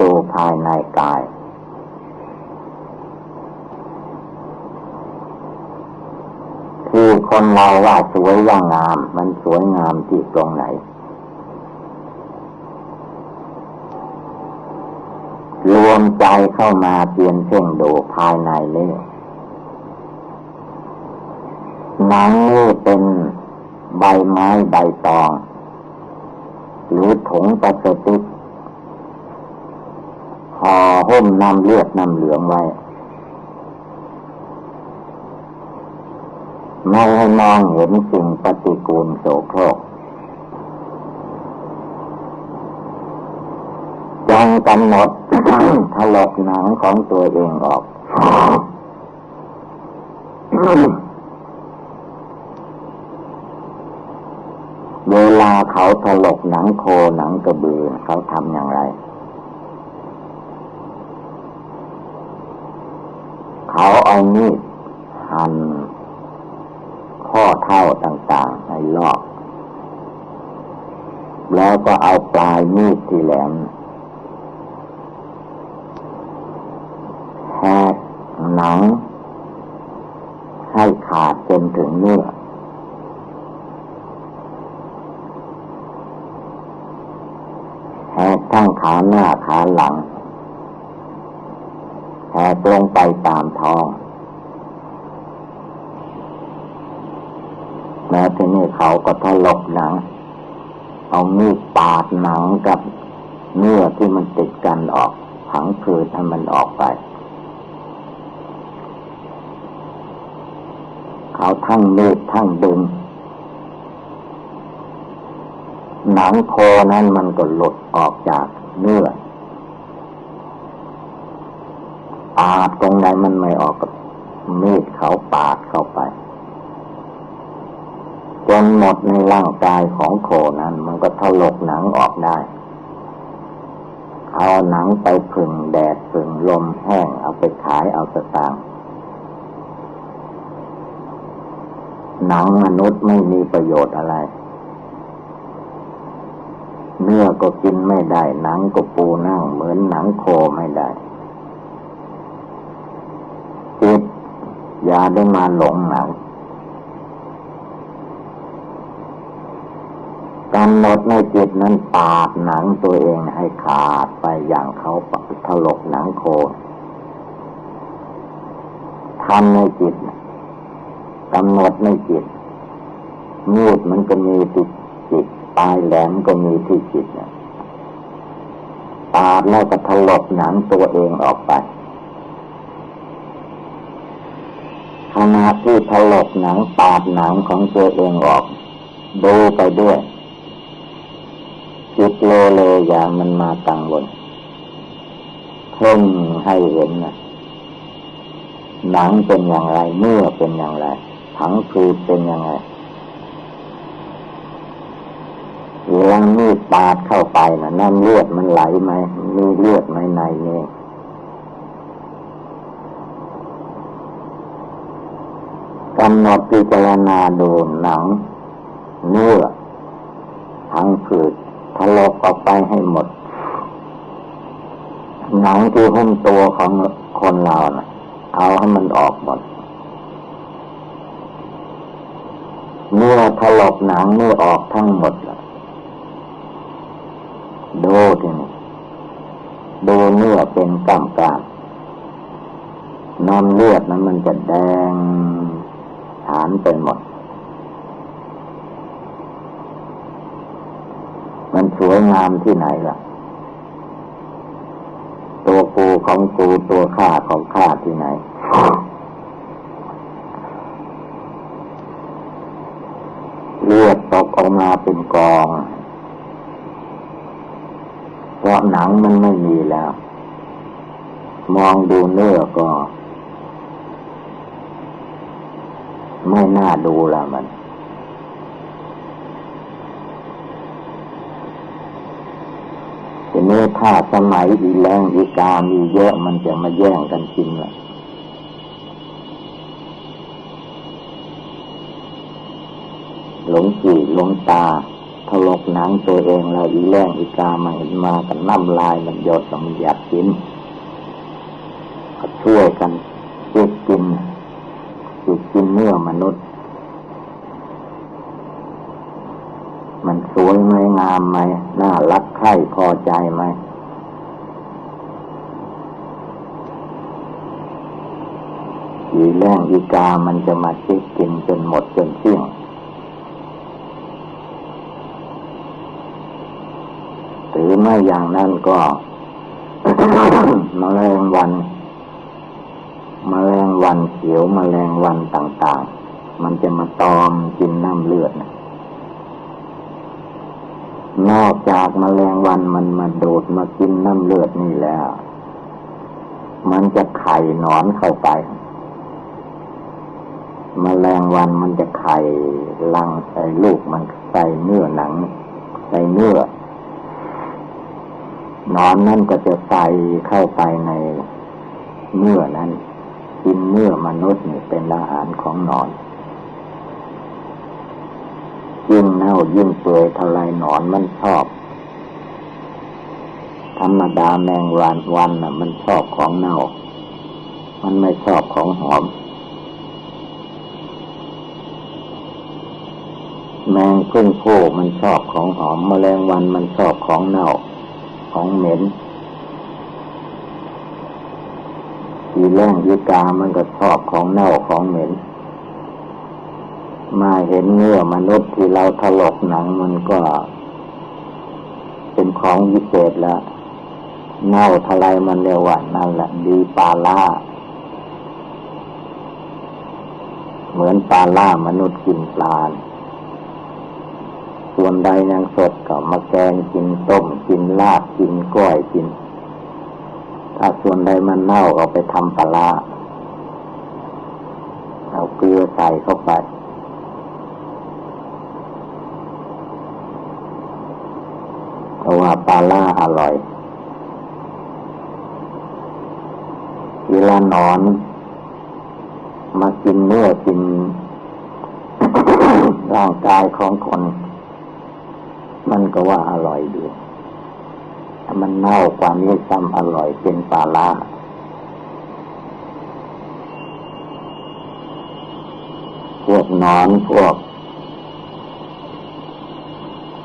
ดูภายในกายที่คนเราว่าสวยว่างาม มันสวยงามที่ตรงไหน รวมใจเข้ามาเปลี่ยนเพ่งดูภายในนี้หนังนี่เป็นใบไม้ใบตอง หรือถุงพลาสติก ห่มน้ำเลือดน้ำเหลืองไว้ไม่ให้มองเห็นสิ่งปฏิกูลโสโครกจงกำหนดถลกหนังของตัวเองออก เวลาเขาถลกหนังโคหนังกระบือเขาทำอย่างไร เขาเอามีดหั่นข้อเท่าต่างๆ ให้ลอก แล้วก็เอาปลายมีดที่แหลมแหกหนัง ให้ขาดจนถึงเนื้อแหกทั้งขาหน้าขาหลังแหกลงไปตามท้อง แล้วทีนี้เขาก็ถลกหนัง เอามีดปาดหนังกับเนื้อที่มันติดกันออกผังผืดให้มันออกไป เขาทั้งมีดทั้งดึง หนังโคนั้นมันก็หลุดออกจากเนื้อปาดตรงไหนมันไม่ออกกับมีดเขาปาดเข้าไป จนหมดในร่างกายของโคนั้น มันก็ถลกหนังออกได้ เอาหนังไปผึ่งแดดผึ่งลมแห้งเอาไปขายเอาสตางค์หนังมนุษย์ไม่มีประโยชน์อะไร เนื้อก็กินไม่ได้ หนังก็ปูนั่ง เหมือนหนังโคไม่ได้จิตอย่าได้มาหลงหนังกำหนดในจิตนั้นปาดหนังตัวเองให้ขาดไปอย่างเขาถลกหนังโคทำในจิตกำหนดในจิตมีดมันก็มีติดจิตปลายแหลมก็มีที่จิตปาดแล้วก็ถลกหนังตัวเองออกไปขณะที่ถลกหนังปาดหนังของตัวเองออก ดูไปด้วย จิตโลเลอย่ามันมากังวลเพ่งให้เห็นนะหนังเป็นอย่างไร เมื่อเป็นอย่างไร ผังผืดเป็นยังไงเวลามีดปาดเข้าไปนะน้ำเลือดมันไหลไหมมีเลือดไหมในนี่กำหนดพิจารณาดูหนังเนื้อทั้งผืด ทะลกออกไปให้หมด หนังที่หุ้มตัวของคนเรานะ่ะ เอาให้มันออกหมด เมื่อถลกหนังเมื่อออกทั้งหมดแล้วดูทีนี้ดูเนื้อเป็นกำกามน้ำเลือดนั้นมันจะแดงฐานไปหมด มันสวยงามที่ไหนล่ะ ตัวกูของกูตัวข้าของข้าที่ไหน เลือดตกออกมาเป็นกองเพราะหนังมันไม่มีแล้ว มองดูเนื้อก็ ไม่น่าดูและมัน ทีนี้ถ้าสมัยอีแรงอีกามีเยอะมันจะมาแย่งกันกินละหลงจีหลงตาถลกหนังตัวเองแล้วอีแรงอีกามาเห็นมากันน้ำลายมันหยดมันอยากกินก็ช่วยกันเก็บกินจิตกินเนื้อมนุษย์ มันสวยไหมงามไหมน่ารัก ใคร่พอใจไหม อีแรงอีกามันจะมาเช็คกินจนหมดจนสิ้นหรือไม่อย่างนั้นก็มแมลงวันมแมลงวันเขียวมแมลงวันต่าง ๆ มันจะมาตอมกินน้ำเลือดนะ นอกจากมแมลงวันมันมาโดดมากินน้ำเลือดนี่แล้ว มันจะไข่หนอนเข้าไปมแมลงวันมันจะไข่ลังใส่ลูกมันใส่เนื้อหนังใส่เนื้อนอนนั่นก็จะใส่เข้าไปในเนื้อนั้นกินเนื้อมนุษย์นี่เป็นอาหารของนอนยิ่งเน่ายิ่งเปื่อยท่าไรหนอนมันชอบ ธรรมดาแมงวันวันน่ะ มันชอบของเน่า มันไม่ชอบของหอม แมงพึ่งโพมันชอบของหอม แมลงวันมันชอบของเน่า ของเหม็นทีแรงยีกามันก็ชอบของเน่าของเหม็น มาเห็นเนื้อมนุษย์ที่เราถลกหนังมันก็ เป็นของวิเศษแล้วเน่าทลายมันเรียว่านั่นแหละดีปลาล่าเหมือนปลาล่ามนุษย์กินปลาส่วนใดยังสดก็มาแกงกินต้มกินลาบกินก้อยกิน ถ้าส่วนใดมันเน่าก็ไปทำปลาเอาเกลือใส่เข้าไป เพราะ ว่าปลาล่าอร่อยเวลานอน มากินเนื้อกินร่างกายของคน มันก็ว่าอร่อยดีถ้ามันเน่ากว่านี้ซ้ำอร่อยเป็นปลาล่าพวกนอนพวก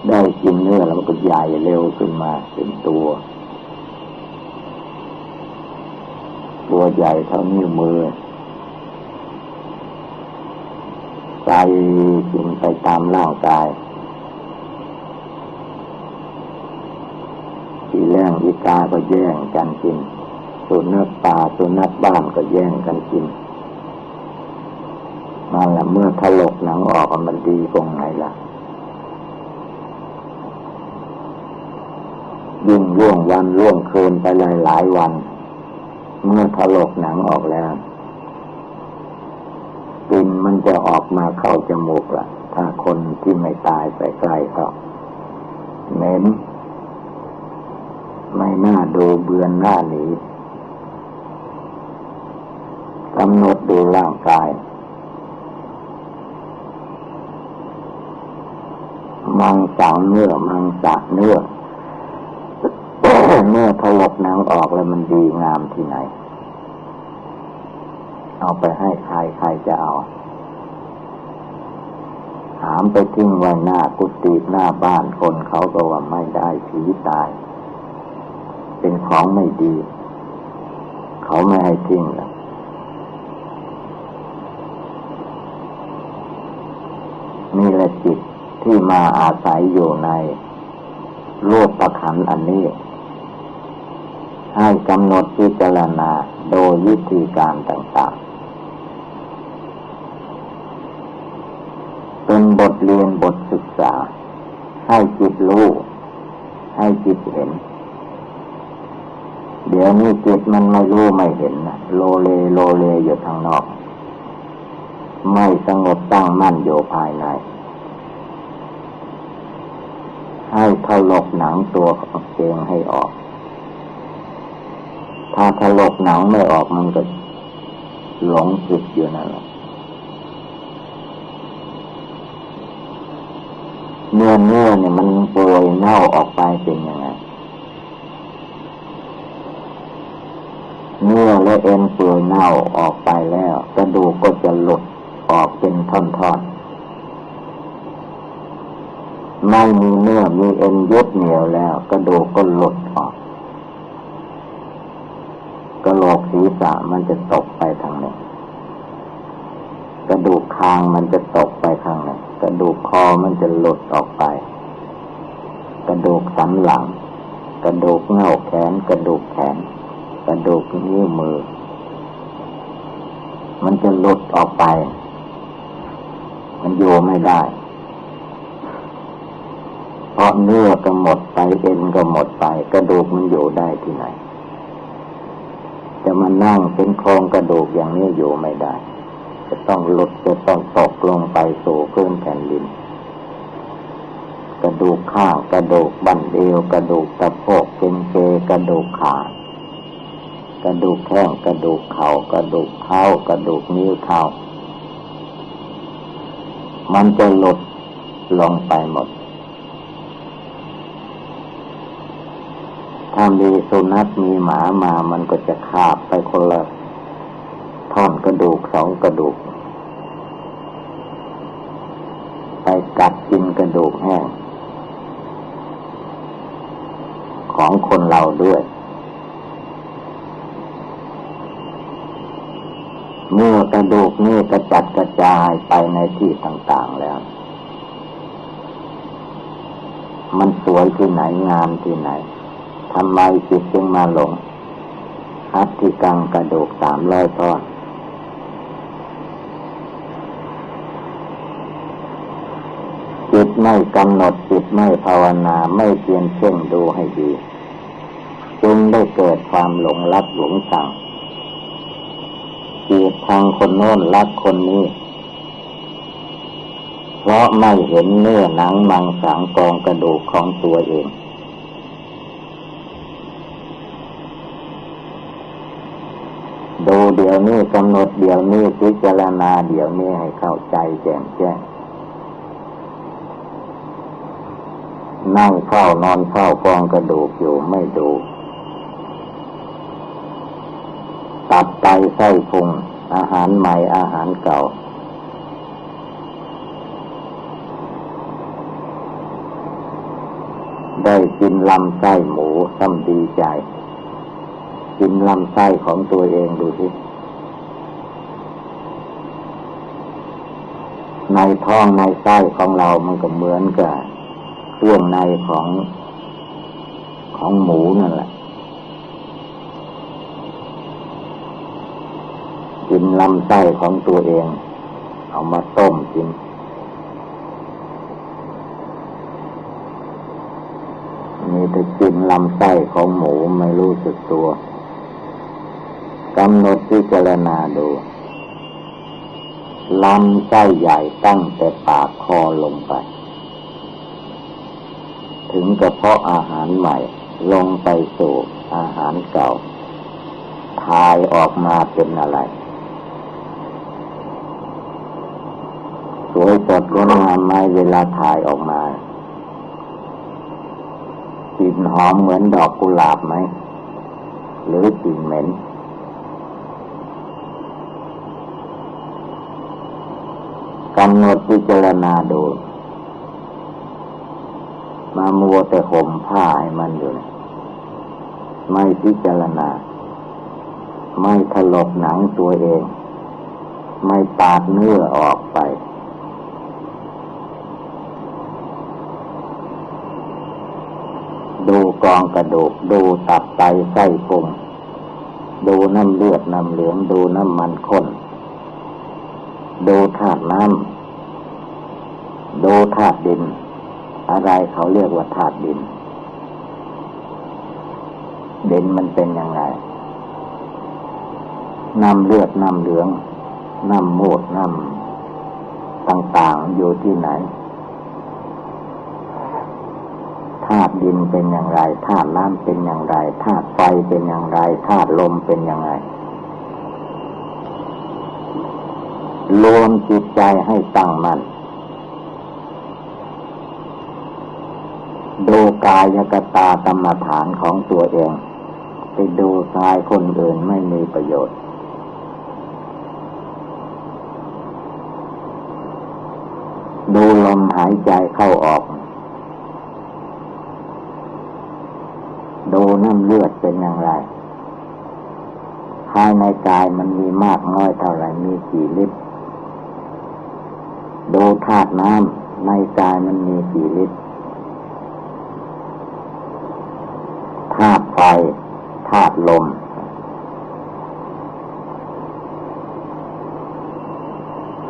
ได้ กินเนื้อแล้วมันก็ใหญ่เร็วขึ้นมาเป็นตัว ตัวใหญ่เท่านิ้วมือใส่กินไปตามร่างกายทีแรงอีกาก็แย่งกันกินสุนัขป่าสุนัขบ้านก็แย่งกันกินนั่นแหละเมื่อถลกหนังออกมันดีตรงไหนล่ะ ยิ่ง ล่วงวันล่วงคืนไปหลายหลายวัน เมื่อถลกหนังออกแล้วกลิ่นมันจะออกมาเข้าจมูกละถ้าคนที่ไม่ตายไปใกล้เขาเหม็นไม่น่าดูเบือนหน้าหนีกำหนดดูร่างกาย มังสังเนื้อมังสะเนื้อ ถลกหนังออกแล้วมันดีงามที่ไหน เอาไปให้ใครใครจะเอา หามไปทิ้งไว้หน้ากุฏิหน้าบ้านคนเขาก็ว่าไม่ได้ผีตาย เป็นของไม่ดี เขาไม่ให้ทิ้งแล้วนี่แหละจิตที่มาอาศัยอยู่ในโลกประขันอันนี้ ให้กำหนดพิจารณาโดยวิธีการต่างๆ เป็นบทเรียนบทศึกษา ให้จิตรู้ ให้จิตเห็น เดี๋ยวนี้จิตมันไม่รู้ไม่เห็นนะโลเลโลเลอยู่ทางนอก ไม่สงบตั้งมั่นอยู่ภายใน ให้ถลกหนังตัวเองให้ออก ถ้าถลกหนังไม่ออกมันก็หลงจิตอยู่นั่นแหละเนื้อเนื้อเนี่ยมันป่วยเน่าออกไปเป็นยังไงเนื้อและเอ็นเปื่อยเน่าออกไปแล้วกระดูกก็จะหลุดออกเป็นท่อนๆไม่มีเนื้อมีเอ็นยึดเหนียวแล้วกระดูกก็หลุดออกกระโหลกศีรษะมันจะตกไปทางไหนกระดูกคางมันจะตกไปทางไหนกระดูกคอมันจะหลุดออกไป กระดูกสันหลัง กระดูกเง่าแขน กระดูกแขน กระดูกนิ้วมือ มันจะหลุดออกไป มันอยู่ไม่ได้เพราะเนื้อก็หมดไปเอ็นก็หมดไป กระดูกมันอยู่ได้ที่ไหน จะมานั่งเป็นโครงกระดูกอย่างนี้อยู่ไม่ได้ จะต้องหลุดจะต้องตกลงไปสู่พื้นแผ่นดิน กระดูกข้างกระดูกบั้นเอวกระดูกตะโพกเป็นเจกระดูกขากระดูกแข้งกระดูกเข่ากระดูกเท้ากระดูกนิ้วเท้ามันจะหลุดลงไปหมด ถ้ามีสุนัขมีหมามามันก็จะคาบไปคนละท่อนกระดูกสองกระดูก ไปกัดกินกระดูกแห้งของคนเราด้วย เมื่อกระดูกนี่กระจัดกระจายไปในที่ต่าง ๆแล้ว มันสวยที่ไหนงามที่ไหน ทำไมจิตจึงมาหลงอัฐิกังกระดูกสามร้อยท่อนจิตไม่กำหนดจิตไม่ภาวนาไม่เพียรเพ่งดูให้ดี จึงได้เกิดความหลงรักหลงชังจีบทางคนโน้นรักคนนี้ เพราะไม่เห็นเนื้อหนังมังสังกองกระดูกของตัวเอง ดูเดี๋ยวนี้กำหนดเดี๋ยวนี้พิจารณาเดี๋ยวนี้ให้เข้าใจแจ่มแจ้งนั่งเฝ้านอนเฝ้ากองกระดูกอยู่ไม่ดู ตับไตไส้พุงอาหารใหม่อาหารเก่า ได้กินลำไส้หมูซ้ำดีใจ กินลำไส้ของตัวเองดูสิในท้องในไส้ของเรามันก็เหมือนกับเครื่องในของของหมูนั่นแหละกินลำไส้ของตัวเอง เอามาต้มกิน มีแต่กินลำไส้ของหมูไม่รู้สึกตัว กำหนดพิจารณาดูลำไส้ใหญ่ตั้งแต่ปากคอลงไป ถึงกระเพาะอาหารใหม่ ลงไปสู่อาหารเก่า ทายออกมาเป็นอะไร สวยสดงดงามไหมเวลาถ่ายออกมากลิ่นหอมเหมือนดอกกุหลาบไหม หรือกลิ่นเหม็น กำหนดพิจารณาดู มามัวแต่ห่มผ้าให้มันอยู่ไม่พิจารณา ไม่ถลกหนังตัวเอง ไม่ปาดเนื้อออกไป ดูกองกระดูก ดูตับไตไส้พุงดูน้ำเลือดน้ำเหลือง ดูน้ำมันข้น ดูธาตุน้ำดูธาตุดิน อะไรเขาเรียกว่าธาตุดิน ดินมันเป็นยังไงน้ำเลือดน้ำเหลืองน้ำมูดน้ำต่างๆอยู่ที่ไหนธาตุดินเป็นอย่างไรธาตุน้ำเป็นอย่างไรธาตุไฟเป็นอย่างไรธาตุลมเป็นอย่างไร รวมจิตใจให้ตั้งมัน่นดูกายกตากรรมฐานของตัวเอง ไปดูกายคนอื่นไม่มีประโยชน์ ดูลมหายใจเข้าออก ดูน้ำเลือดเป็นอย่างไร ภายในกายมันมีมากน้อยเท่าไรมีกี่ลิตร ดูธาตุน้ำในกายมันมีกี่ลิตรธาตุไฟธาตุลม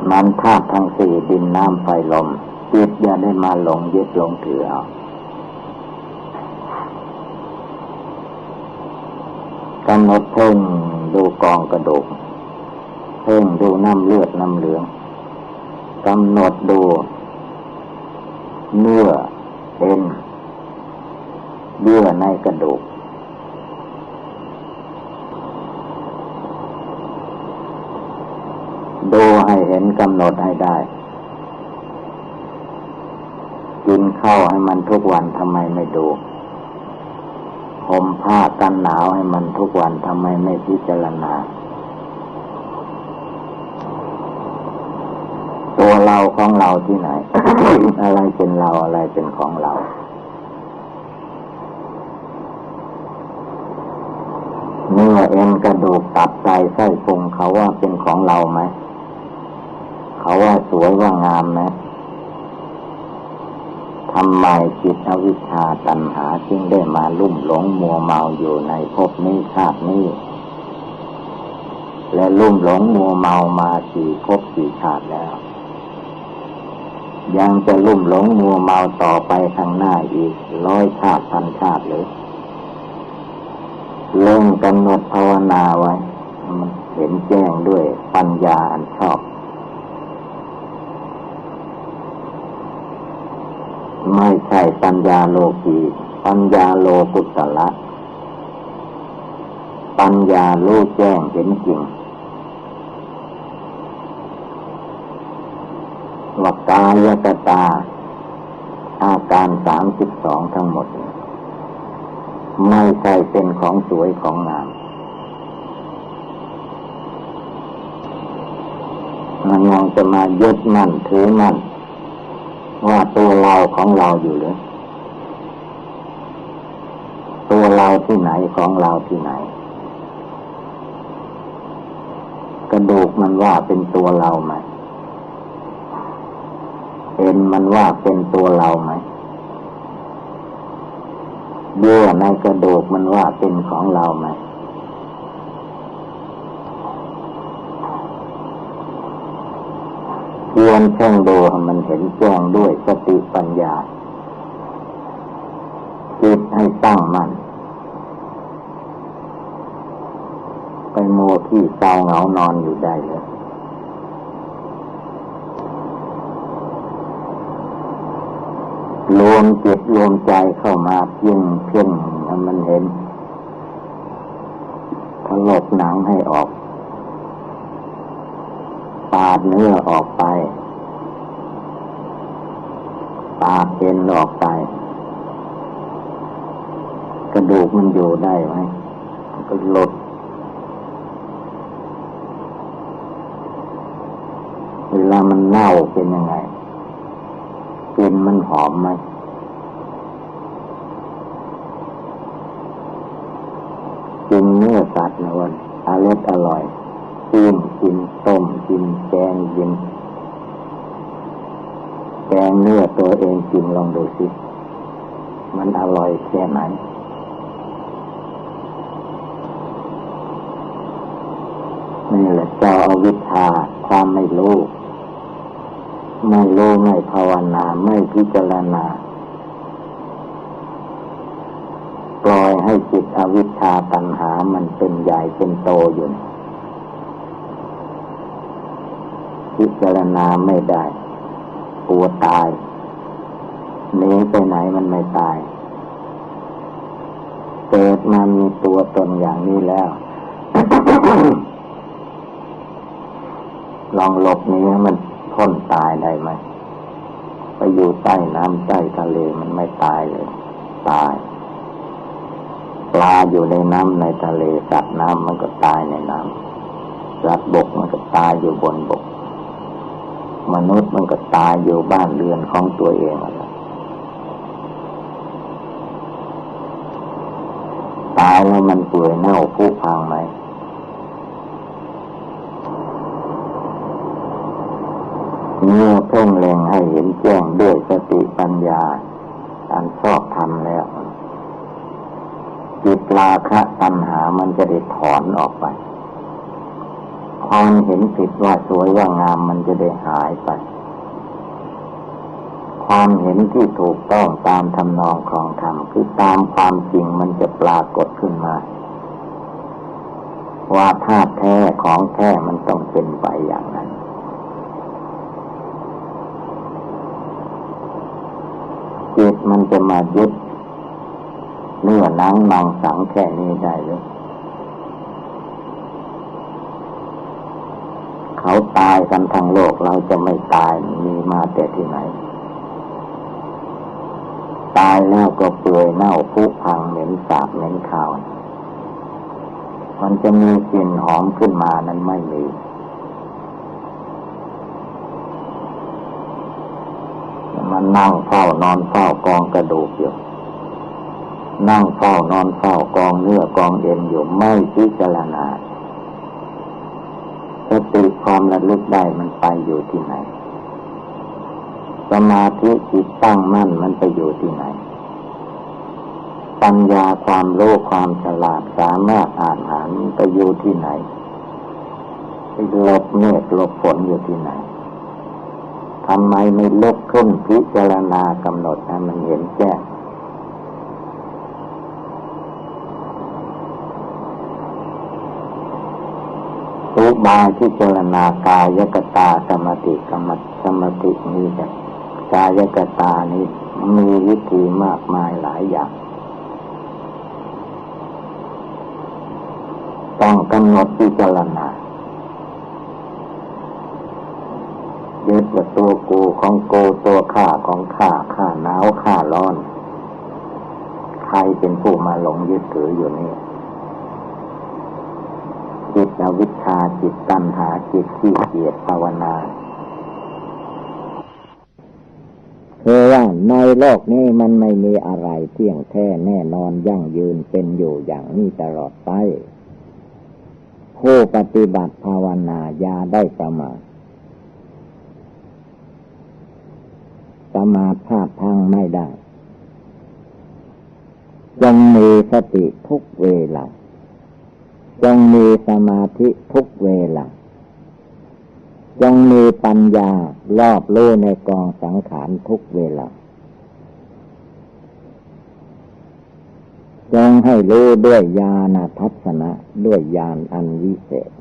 มันธาตุทั้งสี่ดินน้ำไฟลมจิตอย่าได้มาหลงยึดหลงถือเอากำหนดเพ่งดูกองกระดูกเพ่งดูน้ำเลือดน้ำเหลือง กำหนดดู เนื้อเอ็นเยื่อในกระดูก ดูให้เห็นกำหนดให้ได้ กินข้าวให้มันทุกวันทำไมไม่ดูห่มผ้ากันหนาวให้มันทุกวันทำไมไม่พิจารณาวเรา ของเราที่ไหน อะไรเป็นเราอะไรเป็นของเรา เนื้อเอ็นกระดูกตับไตไส้พุงเขาว่าเป็นของเราไหม เขาว่าสวยว่างามไหมทำไมจิตอวิชชาตัณหาจึงได้มาลุ่มหลงมัวเมาอยู่ในภพนี้ชาตินี้ และลุ่มหลงมัวเมามาสี่ภพสี่ชาติแล้ว ยังจะลุ่มหลงมัวเมาต่อไปข้างหน้าอีก ร้อยชาติพันชาติเลยเริ่มกำหนดภาวนาไว้ มันเห็นแจ้งด้วยปัญญาอันชอบ ไม่ใช่ปัญญาโลกีปัญญาโลกุตละ ปัญญารู้แจ้งเห็นจริง ว่ากายกตา อาการสามสิบสองทั้งหมด ไม่ใช่เป็นของสวยของงามมันยังจะมายึดมั่นถือมั่นว่าตัวเราของเราอยู่หรือตัวเราที่ไหนของเราที่ไหน กระดูกมันว่าเป็นตัวเราไหม เอ็นมันว่าเป็นตัวเราไหมเยื่อในกระดูกมันว่าเป็นของเราไหมเพียนเพ่งดูมันเห็นแจ้งด้วยสติปัญญาจิตให้ตั้งมัน่นไปโมที่เศร้าเหงานอนอยู่ได้เลย รวมจิตรวมใจเข้ามาเพียงเพ่งมันเห็นถลกหนังให้ออก ปาดเนื้อออกไป ปาดเอ็นออกไป กระดูกมันอยู่ได้ไหมก็ลดเวลามันเน่าเป็นยังไง กลิ่นมันหอมไหมกินเนื้อสัตว์นะวันอร่อยอร่อยกินกินต้มกินแกงกินแกงเนื้อตัวเองกินลองดูสิมันอร่อยแค่ไหนนี่แหละเจ้าอาวิชชาความไม่รู้ ไม่รู้ไม่ภาวนาไม่พิจารณา ปล่อยให้จิตอวิชชาตัณหามันเป็นใหญ่เป็นโตอยู่ พิจารณาไม่ได้กลัวตายหนีไปไหนมันไม่ตาย เกิดมามีตัวตนอย่างนี้แล้ว ลองหลบนี้มัน พ้นตายได้ไหมไปอยู่ใต้น้ำใต้ทะเลมันไม่ตายเลย ตาย ปลาอยู่ในน้ำในทะเลสัตว์น้ำมันก็ตายในน้ำสัตว์บกมันก็ตายอยู่บนบก มนุษย์มันก็ตายอยู่บ้านเรือนของตัวเองอะไรตายแล้วมันเปื่อยเน่าผุพังไหม เมื่อเพ่งเล็งให้เห็นแจ้งด้วยสติปัญญา อันชอบทำแล้ว จิตราคะตัณหามันจะได้ถอนออกไป ความเห็นผิดว่าสวยว่างามมันจะได้หายไป ความเห็นที่ถูกต้องตามทำนองของธรรมคือตามความจริงมันจะปรากฏขึ้นมา ว่าธาตุแท้ของแท้มันต้องเป็นไปอย่างนั้นจิต มันจะมายึดเนื้อนังมังสังแค่นี้ได้หรือเขาตายกันทั้งโลกเราจะไม่ตายมีมาแต่ที่ไหน ตายแล้วก็เปื่อยเน่าพุพังเหม็นสาบเหม็นขาว มันจะมีกลิ่นหอมขึ้นมานั้นไม่มีมั นั่งเฝ้านอนเฝ้ากองกระดูกอยู่นั่งเฝ้านอนเฝ้ากองเนื้อกองเอ็นอยู่ไม่พิจารณาสติความระลึกได้มันไปอยู่ที่ไหน สมาธิจิตตั้งมั่นมันไปอยู่ที่ไหน ปัญญาความรู้ความฉลาดสามารถอ่านหานไปอยู่ที่ไหนไปหลบเมฆหลบฝนอยู่ที่ไหน ทำไมไม่ลุกขึ้นพิจารณากำหนดให้มันเห็นแจ้งอุบายพิจารณากายกตาสมติกรรมสมตินี้แต่กายกตานี้มีวิธีมากมายหลายอย่าง ต้องกำหนดพิจารณา ยึดว่าตัวกูของโกตัวข้าของข้าข้าหนาวข้าร้อน ใครเป็นผู้มาหลงยึดถืออยู่นี่จิตอวิชชาจิตตัณหาจิตที่เกียรภาวนาคือว่าในโลกนี้มันไม่มีอะไรเที่ยงแท้แน่นอนยั่งยืนเป็นอยู่อย่างนี้ตลอดไปผู้ปฏิบัติภาวนายาได้ประมาท สมาธิพังไม่ได้จงมีสติทุกเวลาจงมีสมาธิทุกเวลาจงมีปัญญารอบรู้ในกองสังขารทุกเวลาจงให้รู้ด้วยญาณทัศนะด้วยญาณอันวิเศษ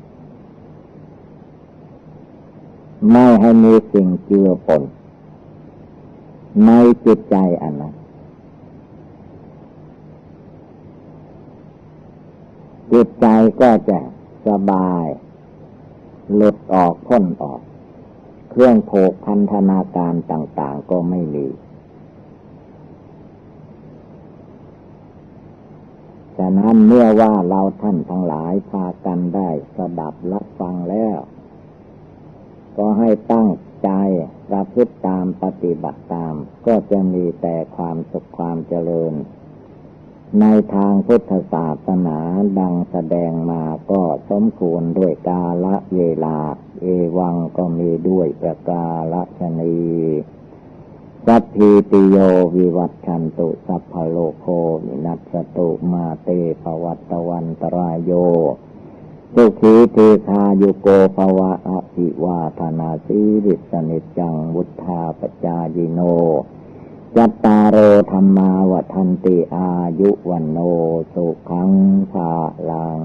ไม่ให้มีสิ่งเจือปน ในจิตใจอันนั้นจิตใจก็จะสบาย หลุดออกพ้นออก เครื่องโผกพันธนาการต่าง ๆ ก็ไม่มีฉะนั้นเมื่อว่าเราท่านทั้งหลายพากันได้สดับรับฟังแล้ว ก็ให้ตั้งใจประพฤติตาม ปฏิบัติตาม ก็จะมีแต่ความสุขความเจริญ ในทางพุทธศาสนาดังแสดงมาก็สมควรด้วยกาละเวลา เอวังก็มีด้วยประกาละชนีสัพพีติโยวิวัตชันตุสัพพโลโคมินัสตุมาเตปวัตตวันตรายโย สุขีเทคาโยโกภวะอภิวาธนาสีริสนิจังวุธาปจายิโนจัตตารโอธรรมาวทันติอายุวันโนสุขังภาลัง